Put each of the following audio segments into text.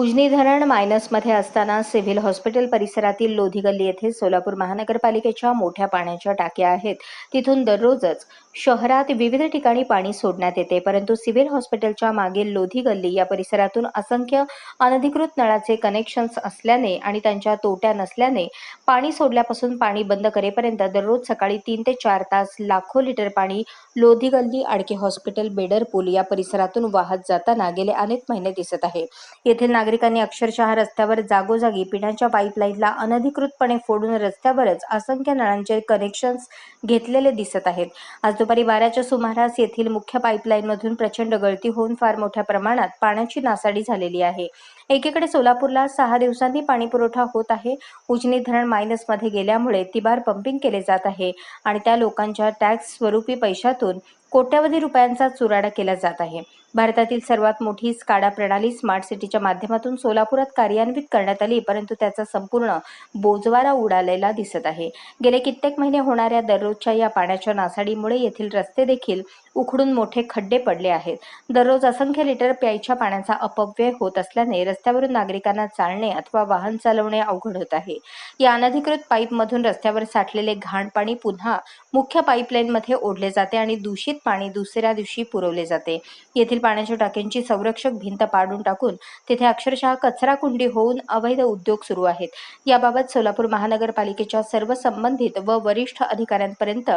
उजनी धरण मायनसमध्ये असताना civil hospital परिसरातील लोधी गल्ली येथे सोलापूर महानगरपालिकेच्या मोठ्या पाण्याच्या टाक्या आहेत. तिथून दररोजच शहरात विविध ठिकाणी पाणी सोडण्यात येते परंतु सिव्हिल हॉस्पिटलच्या मागील लोधी गल्ली या परिसरातून असंख्य अनधिकृत नळाचे कनेक्शन्स असल्याने आणि त्यांच्या तोट्या नसल्याने पाणी सोडल्यापासून पाणी बंद करेपर्यंत दररोज सकाळी तीन ते चार तास लाखो लिटर पाणी लोधी गल्ली आडके हॉस्पिटल बेडर पूल या परिसरातून वाहत जाताना गेले अनेक महिने दिसत आहे. येथील नागरिकांनी अक्षरशः रस्त्यावर जागोजागी पिण्याच्या पाईपलाईनला अनधिकृतपणे फोडून रस्त्यावरच असंख्य नळांचे कनेक्शन्स घेतलेले दिसत आहेत. आज दुपारी बाराच्या सुमारास येथील मुख्य पाईपलाईनमधून प्रचंड गळती होऊन फार मोठ्या प्रमाणात पाण्याची नासाडी झालेली आहे. एकीकडे सोलापूरला सहा दिवसांनी पाणी पुरवठा होत आहे. उजनी धरण मायनसमध्ये गेल्यामुळे तिबार पंपिंग केले जात आहे आणि त्या लोकांच्या टॅक्स स्वरूपी पैशातून कोट्यवधी रुपयांचा चुराडा केला जात आहे. भारतातील सर्वात मोठी स्काडा प्रणाली स्मार्ट सिटीच्या माध्यमातून सोलापुरात कार्यान्वित करण्यात आली परंतु त्याचा संपूर्ण बोजवारा उडालेला दिसत आहे. गेले कित्येक महिने होणाऱ्या दररोजच्या या पाण्याच्या नासाडीमुळे येथील रस्ते देखील उखडून मोठे खड्डे पडले आहेत. दररोज असंख्य लिटर प्यायच्या पाण्याचा अपव्यय होत असल्याने रस्त्यावरून नागरिकांना चालणे अथवा वाहन चालवणे अवघड होत आहे. या अनधिकृत पाईपमधून रस्त्यावर साठलेले घाण पाणी पुन्हा मुख्य पाईपलाईनमध्ये ओढले जाते आणि दूषित पाणी दुसऱ्या दिवशी पुरवले जाते. येथील पाण्याच्या टाक्यांची संरक्षक भिंत पाडून टाकून तेथे अक्षरशः कचरा कुंडी होऊन अवैध उद्योग सुरू आहेत. याबाबत सोलापूर महानगरपालिकेच्या सर्व संबंधित व वरिष्ठ अधिकाऱ्यांपर्यंत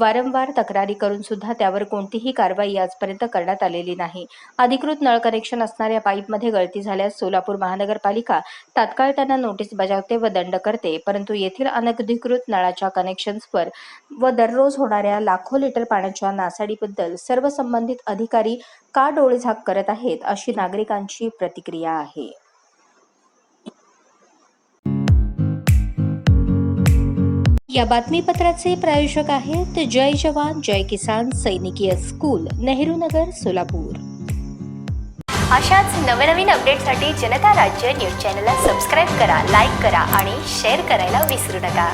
वारंवार तक्रारी करून सुद्धा त्यावर कोणतीही कारवाई आजपर्यंत करण्यात आलेली नाही. अधिकृत नळ कनेक्शन असणाऱ्या पाईपमध्ये गळती झाल्यास सोलापूर महानगरपालिका तात्काळ त्यांना नोटीस बजावते व दंड करते. परंतु येथील अनधिकृत नळाच्या कनेक्शन्सवर व दररोज होणाऱ्या लाखो लिटर पाण्याच्या नासा नासाडीबद्दल सर्व संबंधित अधिकारी का डोळेझाक करत आहेत अशी नागरिकांची प्रतिक्रिया आहे. या बातमीपत्राचे प्रायोजक आहेत जय जवान जय किसान सैनिकीय स्कूल नेहरू नगर सोलापूर. अशाच नवनवीन अपडेटसाठी जनता राज्य न्यूज चॅनलला सबस्क्राईब करा लाईक करा आणि शेअर करायला विसरू नका.